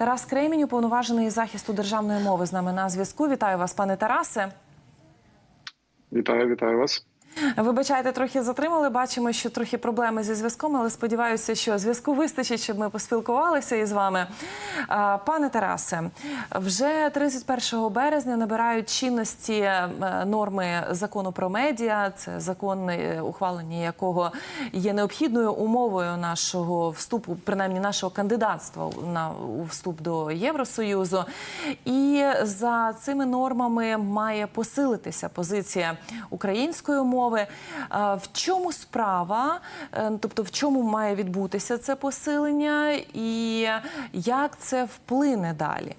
Тарас Кремінь, уповноважений захисту державної мови, з нами на зв'язку. Вітаю вас, пане Тарасе. Вітаю, вітаю вас. Вибачайте, трохи затримали. Бачимо, що трохи проблеми зі зв'язком, але сподіваюся, що зв'язку вистачить, щоб ми поспілкувалися із вами. Пане Тарасе, вже 31 березня набирають чинності е, норми закону про медіа. Це закон, е, ухвалення якого є необхідною умовою нашого вступу, принаймні нашого кандидатства на вступ до Євросоюзу. І за цими нормами має посилитися позиція української мови. А В чому справа? Е, Тобто, в чому має відбутися це посилення, і як це вплине далі?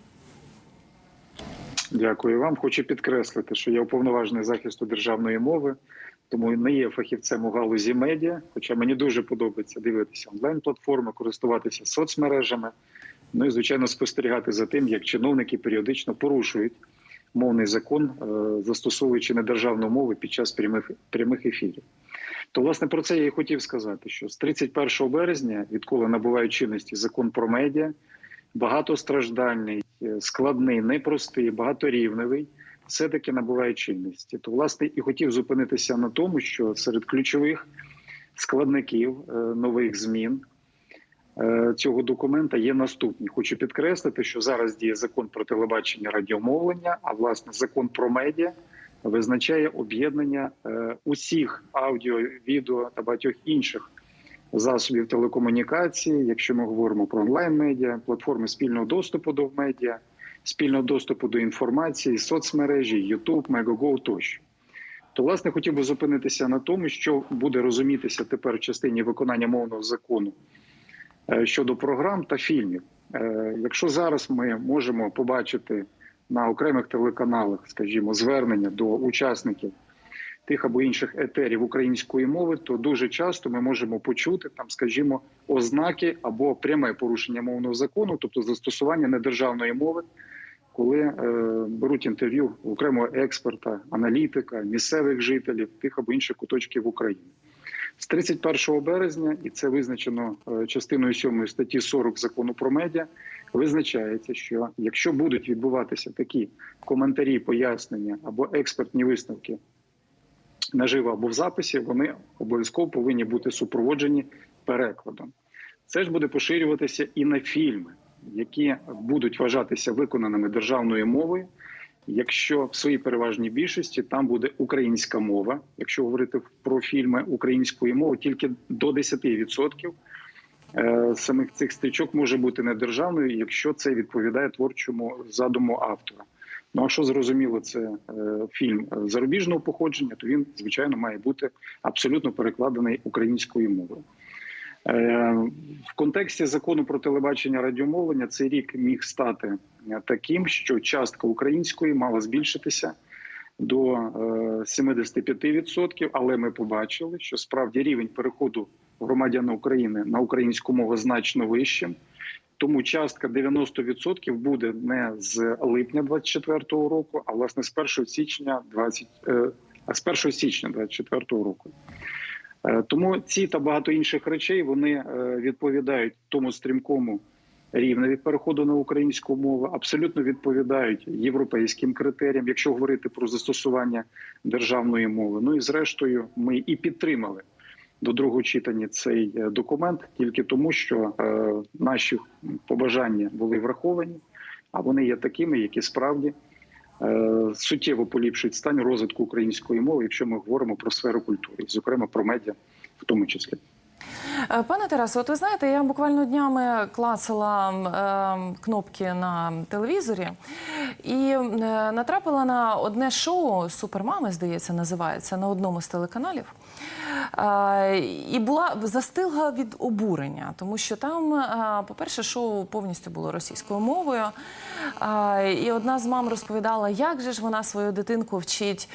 Дякую вам. Хочу підкреслити, що я уповноважений захисту державної мови, тому не є фахівцем у галузі медіа. Хоча мені дуже подобається дивитися онлайн-платформи, користуватися соцмережами. Ну і звичайно спостерігати за тим, як чиновники періодично порушують мовний закон, е, застосовуючи недержавну мову під час прямих прямих ефірів. То, власне, про це я і хотів сказати, що з 31 березня, відколи набуває чинності закон про медіа, багатостраждальний, е, складний, непростий, багаторівневий, все-таки набуває чинності. То, власне, і хотів зупинитися на тому, що серед ключових складників е, нових змін цього документа є наступні. Хочу підкреслити, що зараз діє закон про телебачення радіомовлення, а власне закон про медіа визначає об'єднання е, усіх аудіо, відео та багатьох інших засобів телекомунікації, якщо ми говоримо про онлайн-медіа, платформи спільного доступу до медіа, спільного доступу до інформації, соцмережі, YouTube, Megogo тощо. То, власне, хотів би зупинитися на тому, що буде розумітися тепер в частині виконання мовного закону е, щодо програм та фільмів. Е, Якщо зараз ми можемо побачити на окремих телеканалах, скажімо, звернення до учасників тих або інших етерів української мови, то дуже часто ми можемо почути там, скажімо, ознаки або пряме порушення мовного закону, тобто застосування недержавної мови, коли е, беруть інтерв'ю окремого експерта, аналітика, місцевих жителів тих або інших куточків України. З 31 березня, і це визначено е, частиною 7 статті 40 закону про медіа, визначається, що якщо будуть відбуватися такі коментарі, пояснення або експертні висновки наживо або в записі, вони обов'язково повинні бути супроводжені перекладом. Це ж буде поширюватися і на фільми, які будуть вважатися виконаними державною мовою. Якщо в своїй переважній більшості там буде українська мова, якщо говорити про фільми української мови, тільки до 10% е, самих цих стрічок може бути недержавною, якщо це відповідає творчому задуму автора. Ну а що зрозуміло, це е, фільм зарубіжного походження, то він звичайно має бути абсолютно перекладений українською мовою. Е, В контексті закону про телебачення радіомовлення цей рік міг стати е, таким, що частка української мала збільшитися до е, 75%, але ми побачили, що справді рівень переходу громадян України на українську мову значно вищим. Тому частка 90% буде не з липня 24-го року, а власне з 1 січня 20, е, з 1 січня 24-го року. Е, Тому ці та багато інших речей вони е, відповідають тому стрімкому рівневі переходу на українську мову, абсолютно відповідають європейським критеріям, якщо говорити про застосування державної мови. Ну і зрештою, ми і підтримали до другого читання цей е, документ тільки тому, що наші побажання були враховані, а вони є такими, які справді суттєво поліпшують стан розвитку української мови, якщо ми говоримо про сферу культури, зокрема про медіа, в тому числі. Е, Пане Тарасе, от ви знаєте, я буквально днями клацала е, кнопки на телевізорі і е, натрапила на одне шоу Супермами, здається, називається на одному з телеканалів. І була застигла від обурення, тому що там, по-перше, шоу повністю було російською мовою. І одна з мам розповідала, як же ж вона свою дитинку вчить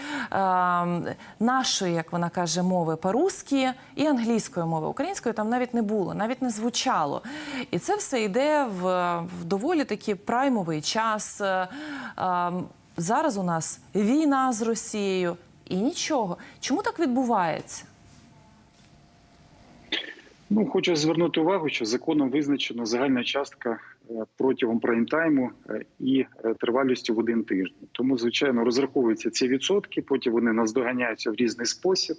нашої, як вона каже, мови по-русски і англійської мови. Української там навіть не було, навіть не звучало. І це все йде в, в доволі такий праймовий час. Зараз у нас війна з Росією і нічого. Чому так відбувається? Ну, хочу звернути увагу, що законом визначено загальна частка е, протягом прайм-тайму е, і е, тривалістю в один тиждень. Тому, звичайно, розраховуються ці відсотки. Потім вони наздоганяються в різний спосіб.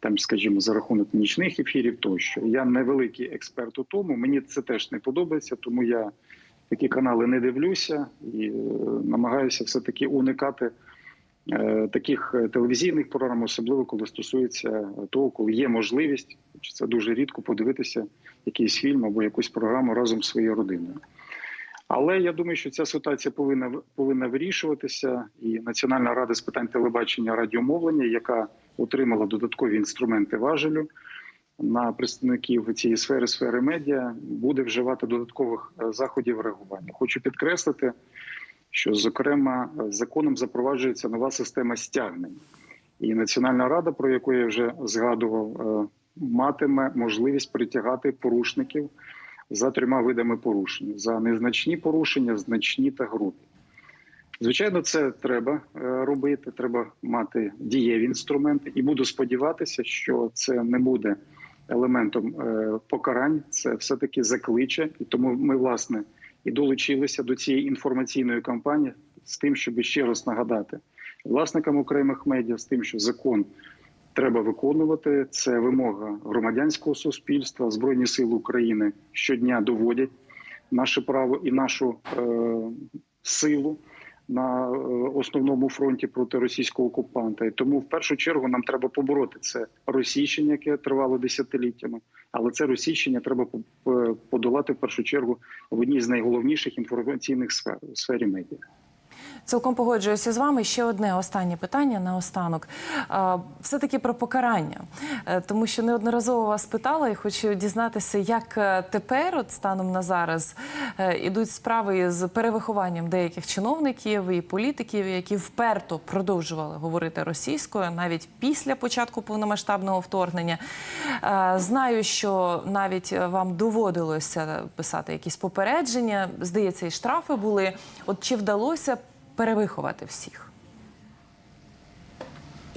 Там, скажімо, за рахунок нічних ефірів, тощо я невеликий експерт у тому. Мені це теж не подобається, тому я такі канали не дивлюся і намагаюся все таки уникати таких е, телевізійних програм, особливо коли стосується того, коли є можливість, чи це дуже рідко подивитися якийсь фільм або якусь програму разом з своєю родиною. Але я думаю, що ця ситуація повинна повинна вирішуватися, і Національна рада з питань телебачення радіомовлення, яка отримала додаткові інструменти важелю на представників цієї сфери сфери медіа, буде вживати додаткових е, заходів реагування. Хочу підкреслити, що зокрема законом запроваджується нова система стягнень, і Національна рада, про яку я вже згадував, е, матиме можливість притягати порушників за трьома видами порушень: за незначні порушення, значні та грубі. Звичайно, це треба е, робити. Треба мати дієві інструменти, і буду сподіватися, що це не буде елементом е, покарань. Це все таки закличе, і тому ми власне і долучилися до цієї інформаційної кампанії з тим, щоб ще раз нагадати власникам окремих медіа, з тим, що закон треба виконувати. Це вимога громадянського суспільства. Збройні сили України щодня доводять наше право і нашу е, силу на е, основному фронті проти російського окупанта. І тому в першу чергу нам треба побороти це російщення, яке тривало десятиліттями. Але це російщення треба е, подолати в першу чергу в одній з найголовніших інформаційних сфер сфері медіа. Цілком погоджуюся з вами. Ще одне останнє питання на останок. Все таки про покарання, Е, тому що неодноразово вас питала і хочу дізнатися, як е, тепер, от станом на зараз, е, ідуть справи з перевихованням деяких чиновників і політиків, які вперто продовжували говорити російською навіть після початку повномасштабного вторгнення. Знаю, що навіть вам доводилося писати якісь попередження. Здається, і штрафи були. От чи вдалося перевиховати всіх?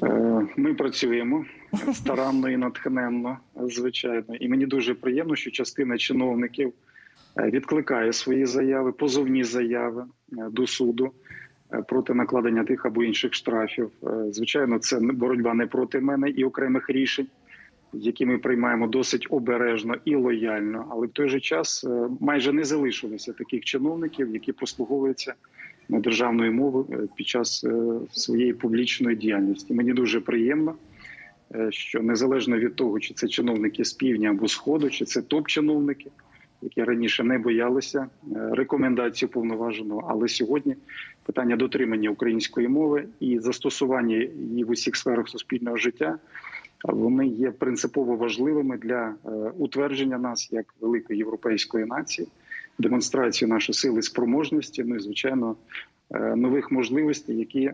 Е, Ми працюємо старанно і натхненно, звичайно. І мені дуже приємно, що частина чиновників е, відкликає свої заяви, позовні заяви е, до суду проти накладення тих або інших штрафів. Звичайно, це боротьба не проти мене і окремих рішень, які ми приймаємо досить обережно і лояльно. Але в той же час майже не залишилося таких чиновників, які послуговуються на державною мовою е, під час е, своєї публічної діяльності. Мені дуже приємно, е, що незалежно від того, чи це чиновники з півдня або сходу, чи це топ-чиновники, які раніше не боялися рекомендацій повноваженого, але сьогодні питання дотримання української мови і застосування її в усіх сферах суспільного життя. Вони є принципово важливими для утвердження нас як великої європейської нації, демонстрацію нашої сили спроможності, ну і звичайно е, нових можливостей, які е,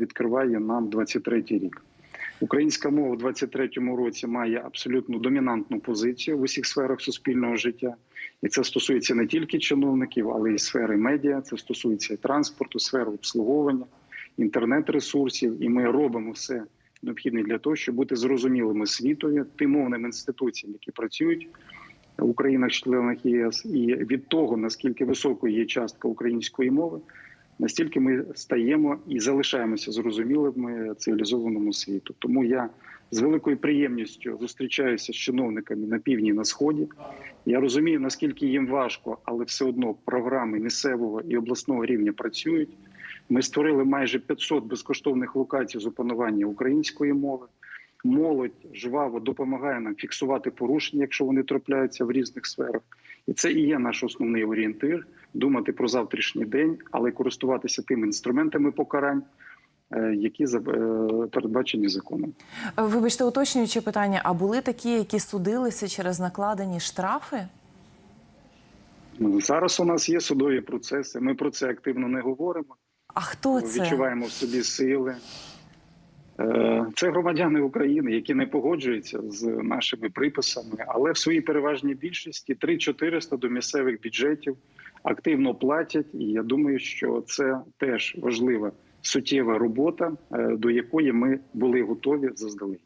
відкриває нам 23-й рік. Українська мова в 23-му році має абсолютно домінантну позицію в усіх сферах суспільного життя, і це стосується не тільки чиновників, але й сфери медіа. Це стосується і транспорту, сфери обслуговування, інтернет-ресурсів. І ми робимо все необхідне для того, щоб бути зрозумілими світові, тим мовним інституціям, які працюють в Українах-членах ЄС, і від того наскільки високою є частка української мови, настільки ми стаємо і залишаємося зрозумілими цивілізованому світу. Тому я з великою приємністю зустрічаюся з чиновниками на півдні на сході. Я розумію, наскільки їм важко, але все одно програми місцевого і обласного рівня працюють. Ми створили майже 500 безкоштовних локацій з опанування української мови. Молодь жваво допомагає нам фіксувати порушення, якщо вони трапляються в різних сферах. І це і є наш основний орієнтир думати про завтрашній день, але користуватися тими інструментами покарань, е, які е, передбачені законом. Вибачте, уточнююче питання: а були такі, які судилися через накладені штрафи? Ну, Зараз у нас є судові процеси. Ми про це активно не говоримо. А хто це? відчуваємо в собі сили. Е, Це громадяни України, які не погоджуються з нашими приписами, але в своїй переважній більшості 3-400 до місцевих бюджетів активно платять. І я думаю, що це теж важлива суттєва робота, е, до якої ми були готові заздалегідь.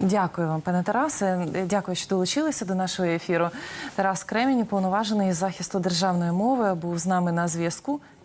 Дякую вам, пане Тарасе. Дякую, що долучилися до нашого ефіру. Тарас Кремінь, повноважений із захисту державної мови, був з нами на зв'язку.